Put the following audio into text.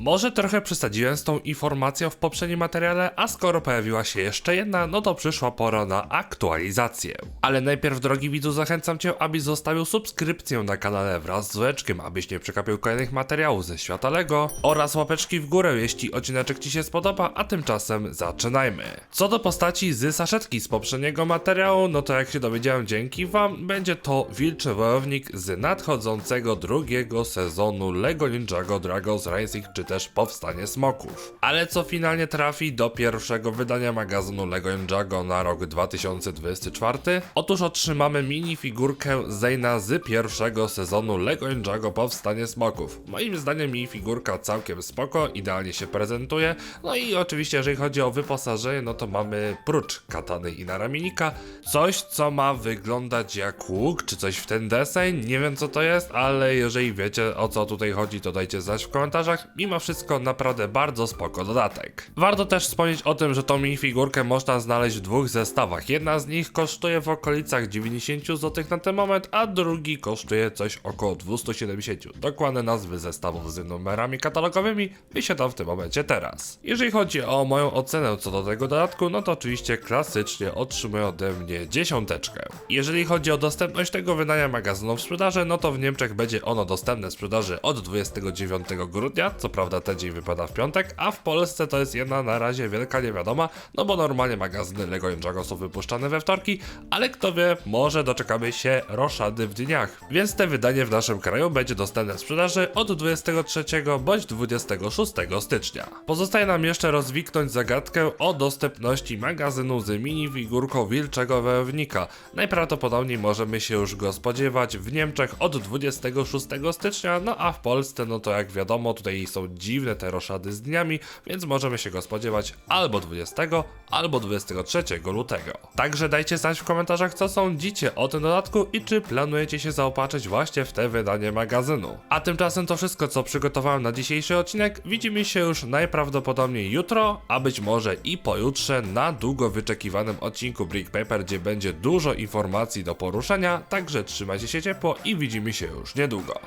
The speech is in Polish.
Może trochę przesadziłem z tą informacją w poprzednim materiale, a skoro pojawiła się jeszcze jedna, no to przyszła pora na aktualizację. Ale najpierw, drogi widzu, zachęcam Cię, abyś zostawił subskrypcję na kanale wraz z dzwoneczkiem, abyś nie przegapił kolejnych materiałów ze świata LEGO oraz łapeczki w górę, jeśli odcineczek Ci się spodoba, a tymczasem zaczynajmy. Co do postaci z saszetki z poprzedniego materiału, no to jak się dowiedziałem dzięki Wam, będzie to wilczy wojownik z nadchodzącego drugiego sezonu LEGO Ninjago Dragons Racing, czy też Powstanie Smoków. Ale co finalnie trafi do pierwszego wydania magazynu LEGO Ninjago na rok 2024? Otóż otrzymamy minifigurkę Zayna z pierwszego sezonu LEGO Ninjago Powstanie Smoków. Moim zdaniem minifigurka całkiem spoko, idealnie się prezentuje. No i oczywiście jeżeli chodzi o wyposażenie, no to mamy prócz katany i naramiennika coś, co ma wyglądać jak łuk, czy coś w ten deseń. Nie wiem co to jest, ale jeżeli wiecie o co tutaj chodzi, to dajcie znać w komentarzach. Mimo wszystko naprawdę bardzo spoko dodatek. Warto też wspomnieć o tym, że tą minifigurkę można znaleźć w dwóch zestawach. Jedna z nich kosztuje w okolicach 90 zł na ten moment, a drugi kosztuje coś około 270. Dokładne nazwy zestawów z numerami katalogowymi wysiadam w tym momencie teraz. Jeżeli chodzi o moją ocenę co do tego dodatku, no to oczywiście klasycznie otrzymuję ode mnie dziesiąteczkę. Jeżeli chodzi o dostępność tego wydania magazynu w sprzedaży, no to w Niemczech będzie ono dostępne w sprzedaży od 29 grudnia, co prawda ten dzień wypada w piątek, a w Polsce to jest jedna na razie wielka niewiadoma, no bo normalnie magazyny Lego Ninjago są wypuszczane we wtorki, ale kto wie, może doczekamy się roszady w dniach. Więc te wydanie w naszym kraju będzie dostępne w sprzedaży od 23 bądź 26 stycznia. Pozostaje nam jeszcze rozwiknąć zagadkę o dostępności magazynu z minifigurką wilczego wojownika. Najprawdopodobniej możemy się już go spodziewać w Niemczech od 26 stycznia, no a w Polsce, no to jak wiadomo, tutaj są dziwne te roszady z dniami, więc możemy się go spodziewać albo 20, albo 23 lutego. Także dajcie znać w komentarzach, co sądzicie o tym dodatku i czy planujecie się zaopatrzyć właśnie w te wydanie magazynu. A tymczasem to wszystko, co przygotowałem na dzisiejszy odcinek. Widzimy się już najprawdopodobniej jutro, a być może i pojutrze na długo wyczekiwanym odcinku Brick Paper, gdzie będzie dużo informacji do poruszenia, także trzymajcie się ciepło i widzimy się już niedługo.